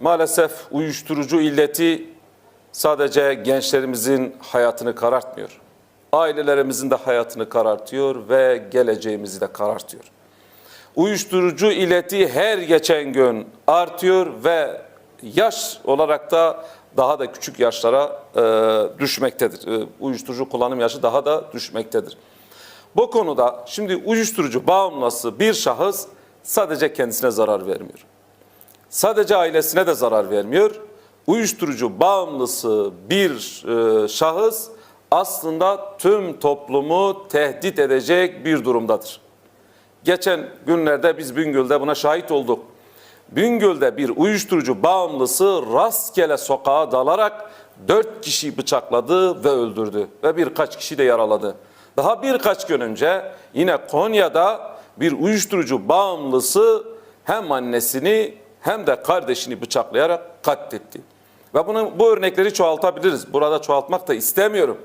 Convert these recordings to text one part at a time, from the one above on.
Maalesef uyuşturucu illeti sadece gençlerimizin hayatını karartmıyor. Ailelerimizin de hayatını karartıyor ve geleceğimizi de karartıyor. Uyuşturucu illeti her geçen gün artıyor ve yaş olarak da daha da küçük yaşlara e, düşmektedir. E, uyuşturucu kullanım yaşı daha da düşmektedir. Bu konuda şimdi uyuşturucu bağımlısı bir şahıs sadece kendisine zarar vermiyor. Sadece ailesine de zarar vermiyor. Uyuşturucu bağımlısı bir e, şahıs aslında tüm toplumu tehdit edecek bir durumdadır. Geçen günlerde biz Bingöl'de buna şahit olduk. Bingöl'de bir uyuşturucu bağımlısı rastgele sokağa dalarak dört kişiyi bıçakladı ve öldürdü ve birkaç kişi de yaraladı. Daha birkaç gün önce yine Konya'da bir uyuşturucu bağımlısı hem annesini hem de kardeşini bıçaklayarak katletti. Ve bunu, bu örnekleri çoğaltabiliriz. Burada çoğaltmak da istemiyorum.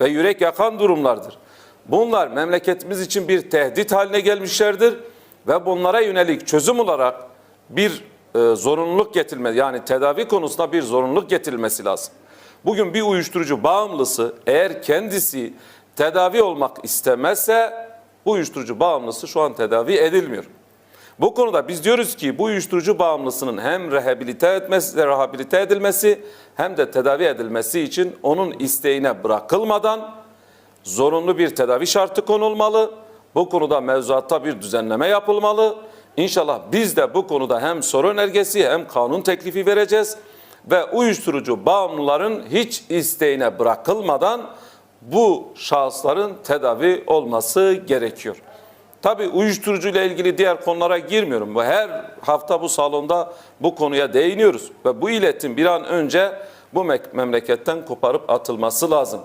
Ve yürek yakan durumlardır. Bunlar memleketimiz için bir tehdit haline gelmişlerdir ve bunlara yönelik çözüm olarak bir e, zorunluluk getirilmesi yani tedavi konusunda bir zorunluluk getirilmesi lazım. Bugün bir uyuşturucu bağımlısı eğer kendisi tedavi olmak istemezse bu uyuşturucu bağımlısı şu an tedavi edilmiyor. Bu konuda biz diyoruz ki bu uyuşturucu bağımlısının hem rehabilite etmesi, rehabilite edilmesi hem de tedavi edilmesi için onun isteğine bırakılmadan zorunlu bir tedavi şartı konulmalı. Bu konuda mevzuatta bir düzenleme yapılmalı. İnşallah biz de bu konuda hem soru önergesi hem kanun teklifi vereceğiz ve uyuşturucu bağımlıların hiç isteğine bırakılmadan bu şahısların tedavi olması gerekiyor. Tabii uyuşturucu ile ilgili diğer konulara girmiyorum. Bu Her hafta bu salonda bu konuya değiniyoruz ve bu illetin bir an önce bu memleketten koparıp atılması lazım.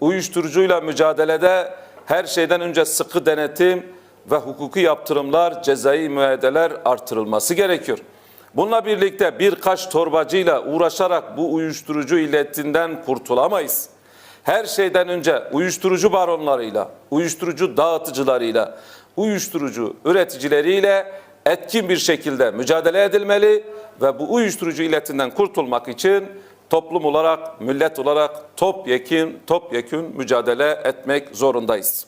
Uyuşturucuyla mücadelede her şeyden önce sıkı denetim ve hukuki yaptırımlar, cezai müeyyideler artırılması gerekiyor. Bununla birlikte birkaç torbacıyla uğraşarak bu uyuşturucu illetinden kurtulamayız. Her şeyden önce uyuşturucu baronlarıyla, uyuşturucu dağıtıcılarıyla, uyuşturucu üreticileriyle etkin bir şekilde mücadele edilmeli ve bu uyuşturucu illetinden kurtulmak için toplum olarak, millet olarak topyekün, topyekün mücadele etmek zorundayız.